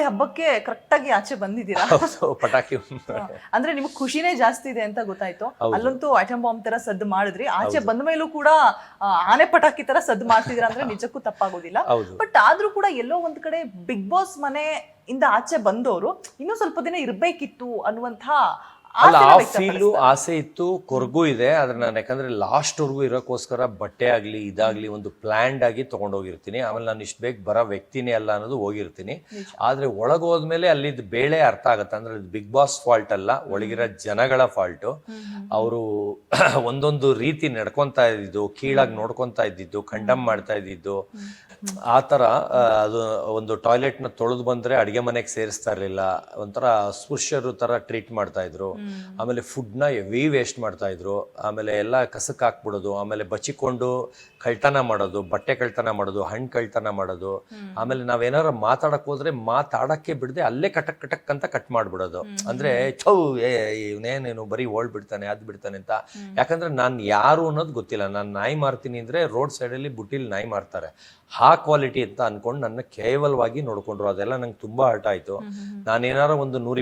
ದೀಪಾವಳಿ ಹಬ್ಬಕ್ಕೆ ಕರೆಕ್ಟ್ ಆಗಿ ಆಚೆ ಬಂದಿದ್ದೀರಾ? ಪಟಾಕಿ ಅಂದ್ರೆ ನಿಮ್ಗೆ ಖುಷಿನೇ ಜಾಸ್ತಿ ಇದೆ ಅಂತ ಗೊತ್ತಾಯ್ತು. ಅಲ್ಲಂತೂ ಐಟಮ್ ಬಾಂಬ್ ತರ ಸದ್ದು ಮಾಡಿದ್ರಿ. ಆಚೆ ಬಂದ ಮೇಲೂ ಕೂಡ ಆನೆ ಪಟಾಕಿ ತರ ಸದ್ದು ಮಾಡ್ತಿದ್ದೀರಾ ಅಂದ್ರೆ ನಿಜಕ್ಕೂ ತಪ್ಪಾಗೋದಿಲ್ಲ. ಬಟ್ ಆದ್ರೂ ಕೂಡ ಎಲ್ಲೋ ಒಂದ್ ಕಡೆ ಬಿಗ್ ಬಾಸ್ ಮನೆ ಇಂದ ಆಚೆ ಬಂದವರು ಇನ್ನೂ ಸ್ವಲ್ಪ ದಿನ ಇರ್ಬೇಕಿತ್ತು ಅನ್ನುವಂಥ ಅಲ್ಲ ಆ. ಫೀಲು ಆಸೆ ಇತ್ತು ಕೊರಗು ಇದೆ ಆದ್ರೆ ನಾನು ಯಾಕಂದ್ರೆ ಲಾಸ್ಟ್ವರೆಗೂ ಇರೋಕ್ಕೋಸ್ಕರ ಬಟ್ಟೆ ಆಗಲಿ ಇದಾಗಲಿ ಒಂದು ಪ್ಲ್ಯಾಂಡ್ ಆಗಿ ತಗೊಂಡೋಗಿರ್ತೀನಿ. ಆಮೇಲೆ ನಾನು ಇಷ್ಟು ಬೇಗ ಬರೋ ವ್ಯಕ್ತಿನೇ ಅಲ್ಲ ಅನ್ನೋದು ಹೋಗಿರ್ತೀನಿ. ಆದರೆ ಆದ್ರೆ ಒಳಗೆ ಹೋದ್ಮೇಲೆ ಅಲ್ಲಿದ್ದು ಬೇಳೆ ಅರ್ಥ ಆಗತ್ತೆ. ಅಂದ್ರೆ ಬಿಗ್ ಬಾಸ್ ಫಾಲ್ಟ್ ಅಲ್ಲ ಒಳಗಿರೋ ಜನಗಳ ಫಾಲ್ಟು ಅವರು ಒಂದೊಂದು ರೀತಿ ನಡ್ಕೊತಾ ಇದ್ದಿದ್ದು ಕೀಳಾಗಿ ನೋಡ್ಕೊತಾ ಇದ್ದಿದ್ದು ಕಂಡಮ್ ಮಾಡ್ತಾ ಇದ್ದಿದ್ದು. ಆ ಥರ ಅದು ಒಂದು ಟಾಯ್ಲೆಟ್ನ ತೊಳೆದು ಬಂದರೆ ಅಡುಗೆ ಮನೆಗೆ ಸೇರಿಸ್ತಾ ಇರಲಿಲ್ಲ. ಒಂಥರ ಅಸ್ಪೃಶ್ಯರು ಥರ ಟ್ರೀಟ್ ಮಾಡ್ತಾ ಇದ್ರು. ಆಮೇಲೆ ಫುಡ್ನ ಎವಿ ವೇಸ್ಟ್ ಮಾಡ್ತಾ ಇದ್ರು. ಆಮೇಲೆ ಎಲ್ಲ ಕಸಕ್ಕೆ ಹಾಕ್ಬಿಡೋದು ಆಮೇಲೆ ಬಚ್ಚಿಕೊಂಡು ಕಳ್ತನ ಮಾಡೋದು ಬಟ್ಟೆ ಕಳ್ತನ ಮಾಡೋದು ಹಣ್ಣು ಕಳ್ತನ ಮಾಡೋದು. ಆಮೇಲೆ ನಾವೇನಾರ ಮಾತಾಡಕ್ ಹೋದ್ರೆ ಮಾತಾಡಕ್ಕೆ ಬಿಡದೆ ಅಲ್ಲೇ ಕಟಕ್ ಕಟಕ್ ಅಂತ ಕಟ್ ಮಾಡ್ಬಿಡೋದು. ಅಂದ್ರೆ ಚೌ ಏ ಇವನೇನೇನು ಬರೀ ಓಲ್ಡ್ ಬಿಡ್ತಾನೆ ಅದ್ ಬಿಡ್ತಾನೆ ಅಂತ. ಯಾಕಂದ್ರೆ ನಾನು ಯಾರು ಅನ್ನೋದು ಗೊತ್ತಿಲ್ಲ. ನಾನು ನಾಯಿ ಮಾರ್ತೀನಿ ಅಂದ್ರೆ ರೋಡ್ ಸೈಡಲ್ಲಿ ಬುಟ್ಟಿಲಿ ನಾಯಿ ಮಾರ್ತಾರೆ. ಹಾ ಕ್ವಾಲಿಟಿ ಅಂತ ಅನ್ಕೊಂಡು ನನ್ನ ಕೇವಲವಾಗಿ ನೋಡ್ಕೊಂಡ್ರು. ಅದೆಲ್ಲ ನಂಗೆ ತುಂಬಾ ಹರ್ಟ್ ಆಯ್ತು. ನಾನೇನಾರ ಒಂದು ನೂರ